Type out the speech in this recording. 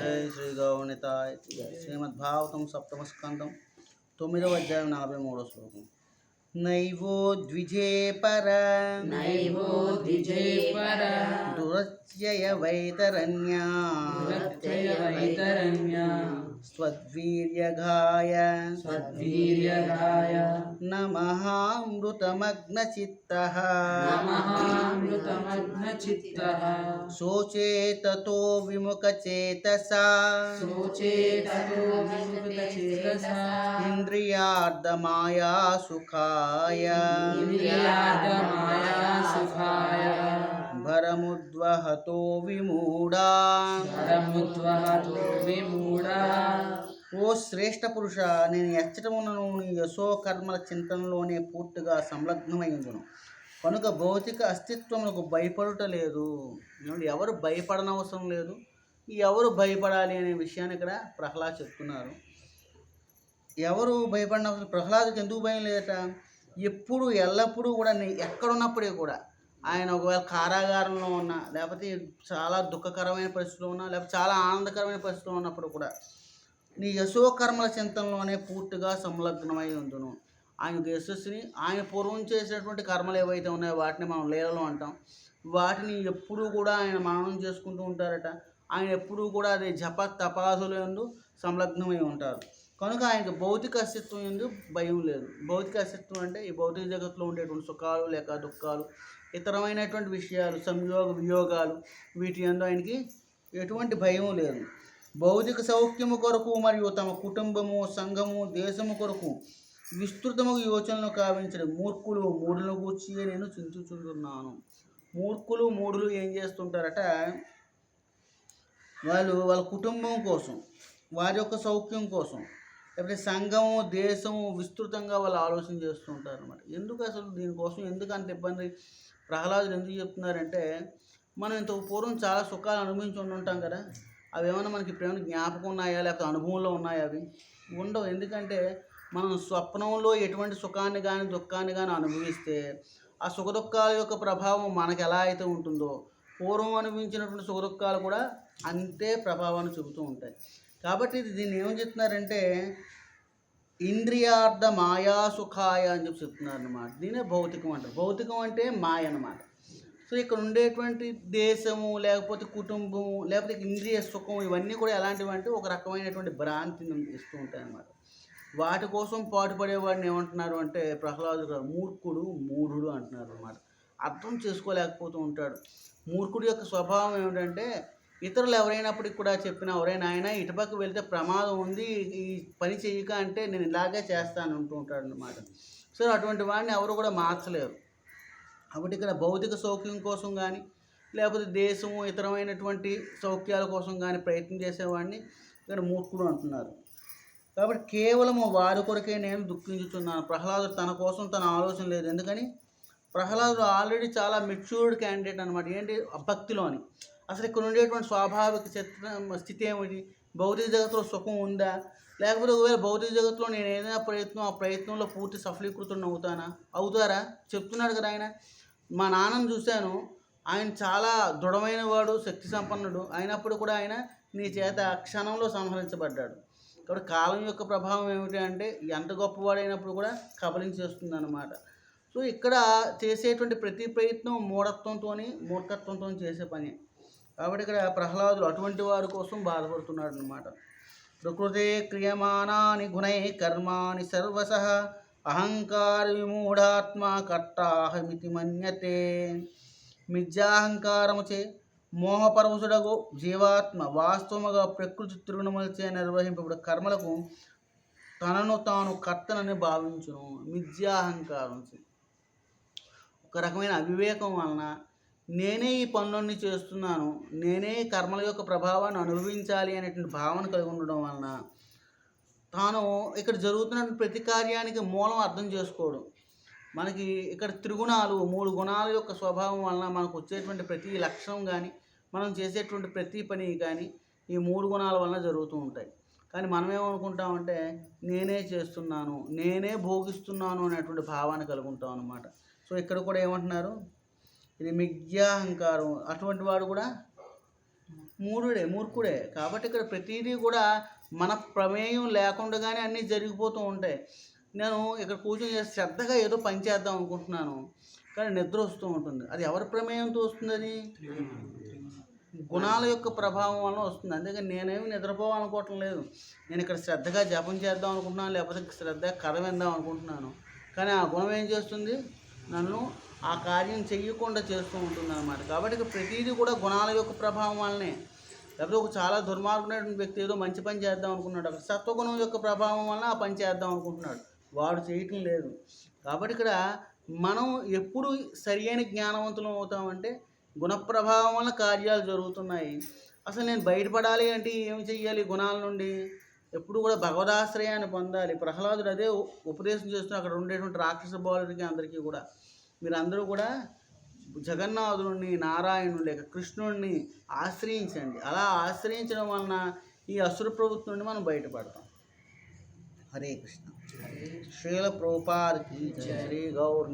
జై శ్రీ గౌనితాయ్ శ్రీమద్భాగవతం సప్తమ స్కందం తొమ్మిదవ అధ్యాయం నలభై మూడవ శ్లోకం. నైవో ద్విజే పర. నైవో ద్విజే పర. దురత్యయ వైతరణ్యా. దురత్యయ వైతరణ్య. स्वद्वीर्यघाय। स्वद्वीर्यघाय। नमहामृतमग्नचित्तः नमहामृतमग्नचित्तः शोचेततो विमुखचेतसा। शोचेततो विमुखचेतसा। सुखाय। सुखाय। भरमुद्वहतो विमूढा। भरमुद्वहतो विमू ఓ శ్రేష్ఠ పురుష నేను ఎచ్చటమునను నీ యశో కర్మల చింతనలోనే పూర్తిగా సంలగ్నమై ఉండును కనుక భౌతిక అస్తిత్వములకు భయపడుట లేదు. ఎవరు భయపడనవసరం లేదు. ఎవరు భయపడాలి అనే విషయాన్ని ఇక్కడ ప్రహ్లాద్ చెప్తున్నారు. ఎవరు భయపడినవసరం ప్రహ్లాద్కి ఎందుకు భయం లేదట? ఎప్పుడు ఎల్లప్పుడూ కూడా నీ ఎక్కడున్నప్పుడే కూడా ఆయన ఒకవేళ కారాగారంలో ఉన్నా లేకపోతే చాలా దుఃఖకరమైన పరిస్థితిలో ఉన్నా లేకపోతే చాలా ఆనందకరమైన పరిస్థితిలో ఉన్నప్పుడు కూడా నీ యశోకర్మల చింతనలోనే పూర్తిగా సంలగ్నమై ఉండును. ఆయన యశస్సుని ఆయన పూర్వం చేసినటువంటి కర్మలు ఏవైతే ఉన్నాయో వాటిని మనం లీలలో అంటాం. వాటిని ఎప్పుడూ కూడా ఆయన మననం చేసుకుంటూ ఉంటారట. ఆయన ఎప్పుడూ కూడా అది జప తపాసులు ఎందు సంలగ్నమై ఉంటారు. కనుక ఆయనకు భౌతిక అస్తిత్వం ఎందు భయం లేదు. భౌతిక అస్తిత్వం అంటే ఈ భౌతిక జగత్తులో ఉండేటువంటి సుఖాలు లేక దుఃఖాలు ఇతరమైనటువంటి విషయాలు సంయోగ వియోగాలు వీటి ఎందు ఆయనకి ఎటువంటి భయం లేదు. భౌతిక సౌఖ్యము కొరకు మరియు తమ కుటుంబము సంఘము దేశము కొరకు విస్తృతము యోచనలు కావించడం మూర్ఖులు మూడులను కూర్చి నేను చించుచుంటున్నాను మూర్ఖులు మూడులు ఏం చేస్తుంటారట? వాళ్ళు వాళ్ళ కుటుంబం కోసం వారి యొక్క సౌఖ్యం కోసం లేకపోతే సంఘము దేశము విస్తృతంగా వాళ్ళు ఆలోచన చేస్తుంటారు అనమాట ఎందుకు అసలు దీనికోసం ఎందుకు అంత ఇబ్బంది? ప్రహ్లాదులు ఎందుకు చెప్తున్నారంటే మనం ఇంత పూర్వం చాలా సుఖాలు అనుభవించి ఉండి ఉంటాం కదా. అవి ఏమైనా మనకి ఇప్పుడు ఏమైనా జ్ఞాపకం ఉన్నాయా? లేకపోతే అనుభవంలో ఉన్నాయా అవి? ఉండవు. ఎందుకంటే మనం స్వప్నంలో ఎటువంటి సుఖాన్ని కానీ దుఃఖాన్ని కానీ అనుభవిస్తే ఆ సుఖదుఖాల యొక్క ప్రభావం మనకు ఎలా అయితే ఉంటుందో పూర్వం అనుభవించినటువంటి సుఖదుఖాలు కూడా అంతే ప్రభావాన్ని చూపుతూ ఉంటాయి. కాబట్టి ఇది దీన్ని ఏం చెప్తున్నారంటే ఇంద్రియార్థ మాయా సుఖాయ అని చెప్పి చెప్తున్నారు అనమాట దీనే భౌతికం అంటారు. భౌతికం అంటే మాయ అన్నమాట. సో ఇక్కడ ఉండేటువంటి దేశము లేకపోతే కుటుంబము లేకపోతే ఇంద్రియ సుఖం ఇవన్నీ కూడా ఎలాంటివి అంటే ఒక రకమైనటువంటి భ్రాంతిని ఇస్తూ ఉంటాయి అన్నమాట. వాటి కోసం పాటుపడేవాడిని ఏమంటున్నారు అంటే ప్రహ్లాదు గారు మూర్ఖుడు మూఢుడు అంటున్నారు అనమాట అర్థం చేసుకోలేకపోతూ ఉంటాడు. మూర్ఖుడి యొక్క స్వభావం ఏమిటంటే ఇతరులు ఎవరైనప్పటికి కూడా చెప్పిన ఎవరైనా ఆయన ఇటుపక్క వెళ్తే ప్రమాదం ఉంది ఈ పని చేయక అంటే నేను ఇలాగే చేస్తాను అంటూ ఉంటాడు అనమాట సో అటువంటి వాడిని ఎవరు కూడా మార్చలేరు. కాబట్టి ఇక్కడ భౌతిక సౌఖ్యం కోసం కానీ లేకపోతే దేశము ఇతరమైనటువంటి సౌఖ్యాల కోసం కానీ ప్రయత్నం చేసేవాడిని ఇక్కడ మూర్ఖుడు అంటున్నారు. కాబట్టి కేవలము వారి కొరకే నేను దుఃఖించుతున్నాను. ప్రహ్లాదుడు తన కోసం తన ఆలోచన లేదు. ఎందుకని? ప్రహ్లాదుడు ఆల్రెడీ చాలా మెచ్యూర్డ్ క్యాండిడేట్ అనమాట ఏంటి? భక్తిలోని అసలు ఇక్కడ ఉండేటువంటి స్వాభావిక చిత్ర స్థితి ఏమిటి? భౌతిక జగత్తులో సుఖం ఉందా? లేకపోతే ఒకవేళ భౌతిక జగత్తులో నేను ఏదైనా ప్రయత్నం ఆ ప్రయత్నంలో పూర్తి సఫలీకృతుడిని అవుతానా? అవుతారా? చెప్తున్నాడు కదా ఆయన. మా నాన్నను చూశాను. ఆయన చాలా దృఢమైన వాడు శక్తి సంపన్నుడు అయినప్పుడు కూడా ఆయన నీ చేత క్షణంలో సంహరించబడ్డాడు. కాబట్టి కాలం యొక్క ప్రభావం ఏమిటి అంటే ఎంత గొప్పవాడైనప్పుడు కూడా కబలించేస్తుంది అనమాట సో ఇక్కడ చేసేటువంటి ప్రతి ప్రయత్నం మూఢత్వంతో మూర్ఖత్వంతో చేసే పని. కాబట్టి ఇక్కడ ప్రహ్లాదులు అటువంటి వారి కోసం బాధపడుతున్నాడు అనమాట ప్రకృతే క్రియమానాని గుణై కర్మాని సర్వస అహంకార విమూఢాత్మ కర్తాహమితి మన్యతే. మిథ్యాహంకారముచే మోహపరవశుడగు జీవాత్మ వాస్తవముగా ప్రకృతి తిరుగునమలచే నిర్వహింపబడు కర్మలకు తనను తాను కర్తనని భావించును. మిథ్యాహంకారం ఒక రకమైన అవివేకం వలన నేనే ఈ పనులన్నీ చేస్తున్నాను. నేనే కర్మల యొక్క ప్రభావాన్ని అనుభవించాలి అనేటువంటి భావన కలిగి ఉండడం వలన తాను ఇక్కడ జరుగుతున్న ప్రతి కార్యానికి మూలం అర్థం చేసుకోవడం. మనకి ఇక్కడ త్రిగుణాలు మూడు గుణాల యొక్క స్వభావం వలన మనకు వచ్చేటువంటి ప్రతి లక్ష్యం కానీ మనం చేసేటువంటి ప్రతి పని కానీ ఈ మూడు గుణాల వలన జరుగుతూ ఉంటాయి. కానీ మనం ఏమనుకుంటామంటే నేనే చేస్తున్నాను నేనే భోగిస్తున్నాను అనేటువంటి భావాన్ని కలుగుంటాం అనమాట సో ఇక్కడ కూడా ఏమంటున్నారు? ఇది మిథ్యాహంకారం. అటువంటి వాడు కూడా మూఢుడే మూర్ఖుడే. కాబట్టి ఇక్కడ ప్రతిదీ కూడా మన ప్రమేయం లేకుండానే అన్నీ జరిగిపోతూ ఉంటాయి. నేను ఇక్కడ కూర్చొని చేసి శ్రద్ధగా ఏదో పని చేద్దాం అనుకుంటున్నాను. కానీ నిద్ర వస్తూ ఉంటుంది. అది ఎవరి ప్రమేయంతో వస్తుంది అది గుణాల యొక్క ప్రభావం వలన వస్తుంది. అందుకని నేనేమి నిద్రపోవాలనుకోవటం లేదు. నేను ఇక్కడ శ్రద్ధగా జపం చేద్దాం అనుకుంటున్నాను లేకపోతే శ్రద్ధగా కథ విందాం అనుకుంటున్నాను. కానీ ఆ గుణం ఏం చేస్తుంది? నన్ను ఆ కార్యం చెయ్యకుండా చేస్తూ ఉంటుంది అనమాట కాబట్టి ప్రతిదీ కూడా గుణాల యొక్క ప్రభావం వల్లనే లేకపోతే ఒక చాలా దుర్మార్గునటువంటి వ్యక్తి ఏదో మంచి పని చేద్దాం అనుకున్నాడు. అక్కడ సత్వగుణం యొక్క ప్రభావం వలన ఆ పని చేద్దాం అనుకుంటున్నాడు. వాడు చేయటం లేదు. కాబట్టి ఇక్కడ మనం ఎప్పుడు సరియైన జ్ఞానవంతులం అవుతామంటే గుణప్రభావం వల్ల కార్యాలు జరుగుతున్నాయి. అసలు నేను బయటపడాలి అంటే ఏం చెయ్యాలి? గుణాల నుండి ఎప్పుడు కూడా భగవదాశ్రయాన్ని పొందాలి. ప్రహ్లాదుడు అదే ఉపదేశం చేస్తున్న అక్కడ ఉండేటువంటి రాక్షస బాలుడికి అందరికీ కూడా. మీరందరూ కూడా జగన్నాథుడిని నారాయణుడు లేక కృష్ణుడిని ఆశ్రయించండి. అలా ఆశ్రయించడం వలన ఈ అసుర ప్రభుత్వం నుండి మనం బయటపడతాం. హరే కృష్ణ. శ్రీల ప్రోపార్కి శ్రీ గౌర్